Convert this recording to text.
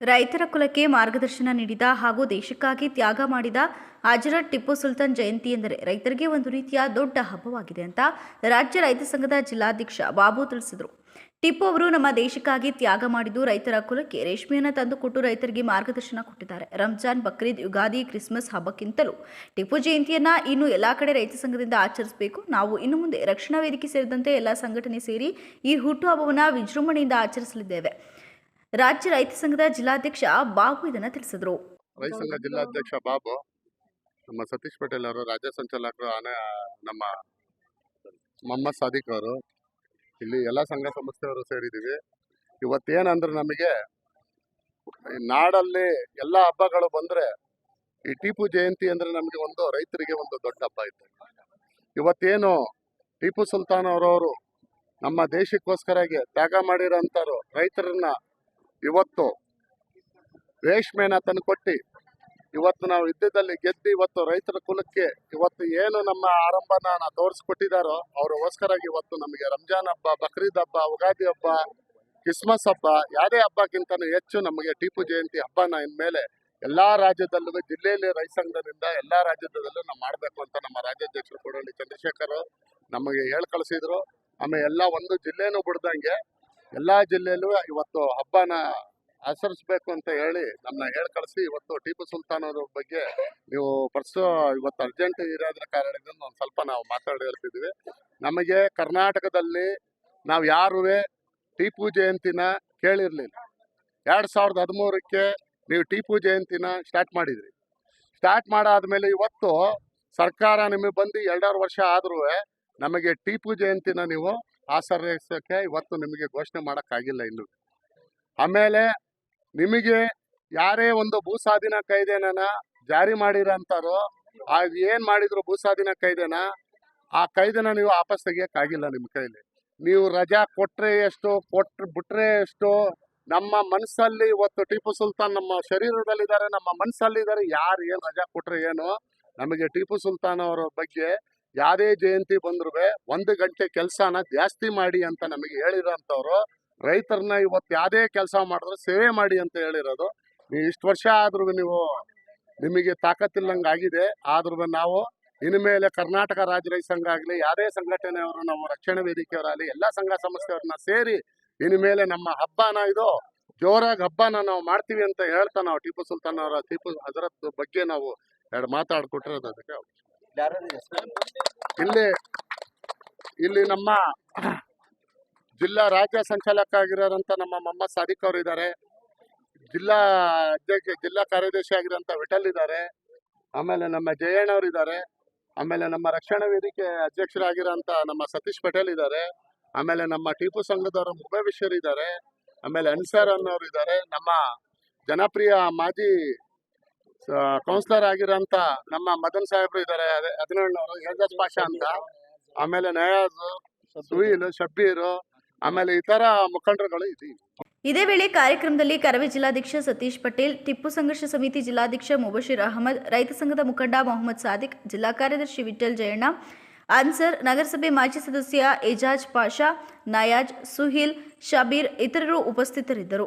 ರೈತರ ಕುಲಕ್ಕೆ ಮಾರ್ಗದರ್ಶನ ನೀಡಿದ ಹಾಗೂ ದೇಶಕ್ಕಾಗಿ ತ್ಯಾಗ ಮಾಡಿದ ಹಜರತ್ ಟಿಪ್ಪು ಸುಲ್ತಾನ್ ಜಯಂತಿ ಎಂದರೆ ರೈತರಿಗೆ ಒಂದು ರೀತಿಯ ದೊಡ್ಡ ಹಬ್ಬವಾಗಿದೆ ಅಂತ ರಾಜ್ಯ ರೈತ ಸಂಘದ ಜಿಲ್ಲಾಧ್ಯಕ್ಷ ಬಾಬು ತಿಳಿಸಿದರು. ಟಿಪ್ಪು ಅವರು ನಮ್ಮ ದೇಶಕ್ಕಾಗಿ ತ್ಯಾಗ ಮಾಡಿದ್ದು ರೈತರ ಕುಲಕ್ಕೆ ರೇಷ್ಮೆಯನ್ನು ತಂದುಕೊಟ್ಟು ರೈತರಿಗೆ ಮಾರ್ಗದರ್ಶನ ಕೊಟ್ಟಿದ್ದಾರೆ. ರಂಜಾನ್, ಬಕ್ರೀದ್, ಯುಗಾದಿ, ಕ್ರಿಸ್ಮಸ್ ಹಬ್ಬಕ್ಕಿಂತಲೂ ಟಿಪ್ಪು ಜಯಂತಿಯನ್ನು ಇನ್ನು ಎಲ್ಲ ಕಡೆ ರೈತ ಸಂಘದಿಂದ ಆಚರಿಸಬೇಕು. ನಾವು ಇನ್ನು ಮುಂದೆ ರಕ್ಷಣಾ ವೇದಿಕೆ ಸೇರಿದಂತೆ ಎಲ್ಲ ಸಂಘಟನೆ ಸೇರಿ ಈ ಹುಟ್ಟುಹಬ್ಬವನ್ನು ವಿಜೃಂಭಣೆಯಿಂದ ಆಚರಿಸಲಿದ್ದೇವೆ. ರಾಜ್ಯ ರೈತ ಸಂಘದ ಜಿಲ್ಲಾಧ್ಯಕ್ಷ ಬಾಬು ಇದನ್ನ ತಿಳಿಸಿದರು. ರೈತ ಸಂಘ ಜಿಲ್ಲಾಧ್ಯಕ್ಷ ಬಾಬು, ನಮ್ಮ ಸತೀಶ್ ಪಟೇಲ್ ಅವರು, ರಾಜ್ಯ ಸಂಚಾಲಕರು ನಮ್ಮ ಮೊಹಮ್ಮದ್ ಸಾದಿಕ್ ಅವರು, ಇಲ್ಲಿ ಎಲ್ಲ ಸಂಘ ಸಂಸ್ಥೆಯವರು ಸೇರಿದ್ದೀವಿ. ಇವತ್ತೇನಂದ್ರೆ ನಮಗೆ ನಾಡಲ್ಲಿ ಎಲ್ಲ ಹಬ್ಬಗಳು ಬಂದ್ರೆ ಈ ಟಿಪ್ಪು ಜಯಂತಿ ಅಂದ್ರೆ ನಮಗೆ ಒಂದು ರೈತರಿಗೆ ಒಂದು ದೊಡ್ಡ ಹಬ್ಬ ಇತ್ತು. ಇವತ್ತೇನು ಟಿಪ್ಪು ಸುಲ್ತಾನ್ ಅವರವರು ನಮ್ಮ ದೇಶಕ್ಕೋಸ್ಕರಾಗಿ ತ್ಯಾಗ ಮಾಡಿರೋಂಥವ್ರು ರೈತರನ್ನ ಇವತ್ತು ರೇಷ್ಮೆನ ತಂದು ಕೊಟ್ಟು, ಇವತ್ತು ನಾವು ಯುದ್ಧದಲ್ಲಿ ಗೆದ್ದು ಇವತ್ತು ರೈತರ ಕುಲಕ್ಕೆ ಇವತ್ತು ಏನು ನಮ್ಮ ಆರಂಭನ ತೋರಿಸ್ಕೊಟ್ಟಿದ್ದಾರೋ ಅವ್ರಿಗೋಸ್ಕರ ಇವತ್ತು ನಮಗೆ ರಂಜಾನ್ ಹಬ್ಬ, ಬಕ್ರೀದ್ ಹಬ್ಬ, ಉಗಾದಿ ಹಬ್ಬ, ಕ್ರಿಸ್ಮಸ್ ಹಬ್ಬ, ಯಾವುದೇ ಹಬ್ಬಕ್ಕಿಂತನೂ ಹೆಚ್ಚು ನಮಗೆ ಟಿಪ್ಪು ಜಯಂತಿ ಹಬ್ಬನ ಇನ್ಮೇಲೆ ಎಲ್ಲಾ ರಾಜ್ಯದಲ್ಲೂ, ಜಿಲ್ಲೆಯಲ್ಲಿ ರೈತ ಸಂಘದಿಂದ ಎಲ್ಲಾ ರಾಜ್ಯದಲ್ಲೂ ನಾವು ಮಾಡಬೇಕು ಅಂತ ನಮ್ಮ ರಾಜ್ಯಾಧ್ಯಕ್ಷರು ಕೊಡಳ್ಳಿ ಚಂದ್ರಶೇಖರ್ ನಮಗೆ ಹೇಳ್ಕಳಿಸಿದ್ರು ಆಮೇಲೆ ಎಲ್ಲ ಒಂದು ಜಿಲ್ಲೆನೂ ಬಿಡ್ದಂಗೆ ಎಲ್ಲಾ ಜಿಲ್ಲೆಯಲ್ಲೂ ಇವತ್ತು ಹಬ್ಬನ ಆಚರಿಸ್ಬೇಕು ಅಂತ ಹೇಳಿ ನಮ್ಮನ್ನ ಹೇಳಿ ಕಳಿಸಿ. ಇವತ್ತು ಟಿಪ್ಪು ಸುಲ್ತಾನ್ ಅವ್ರ ಬಗ್ಗೆ ನೀವು ಪರ್ಸು ಇವತ್ತು ಅರ್ಜೆಂಟ್ ಇರೋದ್ರ ಕಾರಣದಿಂದ ಒಂದು ಸ್ವಲ್ಪ ನಾವು ಮಾತಾಡಿ ಹೇಳ್ತಿದ್ವಿ. ನಮಗೆ ಕರ್ನಾಟಕದಲ್ಲಿ ನಾವು ಯಾರೂ ಟಿಪ್ಪು ಜಯಂತಿನ ಕೇಳಿರ್ಲಿಲ್ಲ. ಎರಡು ಸಾವಿರದ ಹದಿಮೂರಕ್ಕೆ ನೀವು ಟಿಪ್ಪು ಜಯಂತಿನ ಸ್ಟಾರ್ಟ್ ಮಾಡಿದ್ರಿ. ಸ್ಟಾರ್ಟ್ ಮಾಡಾದ್ಮೇಲೆ ಇವತ್ತು ಸರ್ಕಾರ ನಿಮಗೆ ಬಂದು ಎರಡಾರು ವರ್ಷ ಆದ್ರೂ ನಮಗೆ ಟಿಪ್ಪು ಜಯಂತಿನ ನೀವು ಆಚರಿಸೋಕೆ ಇವತ್ತು ನಿಮಗೆ ಘೋಷಣೆ ಮಾಡೋಕ್ಕಾಗಿಲ್ಲ ಇನ್ನು. ಆಮೇಲೆ ನಿಮಗೆ ಯಾರೇ ಒಂದು ಭೂಸ್ವಾಧೀನ ಕಾಯ್ದೆನ ಜಾರಿ ಮಾಡಿರಂತಾರೋ, ಆ ಏನು ಮಾಡಿದ್ರು ಭೂಸ್ವಾಧೀನ ಕಾಯ್ದೆನ ಆ ಕಾಯ್ದೆನ ನೀವು ವಾಪಸ್ ತೆಗಿಯೋಕ್ಕಾಗಿಲ್ಲ ನಿಮ್ಮ ಕೈಲಿ. ನೀವು ರಜಾ ಕೊಟ್ರೆ ಎಷ್ಟು, ಕೊಟ್ರೆ ಬಿಟ್ರೆ ಎಷ್ಟು, ನಮ್ಮ ಮನಸ್ಸಲ್ಲಿ ಇವತ್ತು ಟಿಪ್ಪು ಸುಲ್ತಾನ್ ನಮ್ಮ ಶರೀರದಲ್ಲಿದ್ದಾರೆ, ನಮ್ಮ ಮನಸ್ಸಲ್ಲಿದ್ದಾರೆ, ಯಾರು ಏನು ರಜಾ ಕೊಟ್ರೆ ಏನು, ನಮಗೆ ಟಿಪ್ಪು ಸುಲ್ತಾನ್ ಅವರ ಬಗ್ಗೆ ಯಾವ್ದೇ ಜಯಂತಿ ಬಂದ್ರು ಒಂದು ಗಂಟೆ ಕೆಲಸನ ಜಾಸ್ತಿ ಮಾಡಿ ಅಂತ ನಮಗೆ ಹೇಳಿರೋಂಥವ್ರು, ರೈತರನ್ನ ಇವತ್ತು ಯಾವುದೇ ಕೆಲಸ ಮಾಡಿದ್ರೆ ಸೇವೆ ಮಾಡಿ ಅಂತ ಹೇಳಿರೋದು. ನೀವು ಇಷ್ಟು ವರ್ಷ ಆದ್ರೂ ನೀವು ನಿಮಗೆ ತಾಕತ್ತಿಲ್ಲಂಗೆ ಆಗಿದೆ ಆದ್ರೂ ನಾವು ಇನ್ಮೇಲೆ ಕರ್ನಾಟಕ ರಾಜ್ಯ ರೈತ ಸಂಘ ಆಗಲಿ, ಯಾವುದೇ ಸಂಘಟನೆಯವರು ನಾವು ರಕ್ಷಣಾ ವೇದಿಕೆಯವರಾಗಲಿ, ಎಲ್ಲ ಸಂಘ ಸಂಸ್ಥೆಯವ್ರನ್ನ ಸೇರಿ ಇನ್ಮೇಲೆ ನಮ್ಮ ಹಬ್ಬನ ಇದು ಜೋರಾಗಿ ಹಬ್ಬನ ನಾವು ಮಾಡ್ತೀವಿ ಅಂತ ಹೇಳ್ತಾ ನಾವು ಟಿಪ್ಪು ಸುಲ್ತಾನ್ ಅವರ, ಟಿಪ್ಪು ಹಜರತ್ ಬಗ್ಗೆ ನಾವು ಎರಡು ಮಾತಾಡ್ಕೊಟ್ಟಿರೋದು ಅದಕ್ಕೆ ಇಲ್ಲಿ ಇಲ್ಲಿ ನಮ್ಮ ಜಿಲ್ಲಾ ರಾಜ್ಯ ಸಂಚಾಲಕ ಆಗಿರೋಂಥ ನಮ್ಮ ಮೊಹಮ್ಮದ್ ಸಾದಿಕ್ ಅವರು ಇದ್ದಾರೆ ಜಿಲ್ಲಾ ಅಧ್ಯಕ್ಷ, ಜಿಲ್ಲಾ ಕಾರ್ಯದರ್ಶಿ ಆಗಿರೋಂಥ ವಿಠಲ್ ಇದ್ದಾರೆ. ಆಮೇಲೆ ನಮ್ಮ ಜಯಣ್ಣ ಅವರು ಇದ್ದಾರೆ ಆಮೇಲೆ ನಮ್ಮ ರಕ್ಷಣಾ ವೇದಿಕೆ ಅಧ್ಯಕ್ಷರಾಗಿರೋಂಥ ನಮ್ಮ ಸತೀಶ್ ಪಟೇಲ್ ಇದ್ದಾರೆ. ಆಮೇಲೆ ನಮ್ಮ ಟಿಪ್ಪು ಸಂಘದವರು ಮುಬೇಶ್ವರ್ ಇದ್ದಾರೆ. ಆಮೇಲೆ ಅನ್ಸರ್ ಅನ್ನೋರು ಇದ್ದಾರೆ. ನಮ್ಮ ಜನಪ್ರಿಯ ಮಾಜಿ ಕೌನ್ಸಿಲರ್ ಆಗಿರೋಂಥ ನಮ್ಮ ಮದನ್ ಸಾಹೇಬ್ರು ಇದ್ದಾರೆ, ಅದೇ ಹದಿನೇಳನವರು ಏಜಾಜ್ ಪಾಷಾ ಅಂತ. ಆಮೇಲೆ ನಯಾಜ್, ಸುಹೀಲ್, ಶಬ್ಬೀರ್, ಆಮೇಲೆ ಇತರ ಮುಖಂಡರುಗಳು ಇದೀವಿ ಇದೇ ವೇಳೆ ಕಾರ್ಯಕ್ರಮದಲ್ಲಿ ಕರವಿ ಜಿಲ್ಲಾಧ್ಯಕ್ಷ ಸತೀಶ್ ಪಟೇಲ್, ಟಿಪ್ಪು ಸಂಘರ್ಷ ಸಮಿತಿ ಜಿಲ್ಲಾಧ್ಯಕ್ಷ ಮುಬಶೀರ್ ಅಹಮದ್, ರೈತ ಸಂಘದ ಮುಖಂಡ ಮೊಹಮ್ಮದ್ ಸಾದಿಕ್, ಜಿಲ್ಲಾ ಕಾರ್ಯದರ್ಶಿ ವಿಠಲ್ ಜಯಣ್ಣ, ಅನ್ಸರ್ ನಗರಸಭೆ ಮಾಜಿ ಸದಸ್ಯ ಏಜಾಜ್ ಪಾಷಾ, ನಯಾಜ್, ಸುಹೀಲ್, ಶಬೀರ್ ಇತರರು ಉಪಸ್ಥಿತರಿದ್ದರು.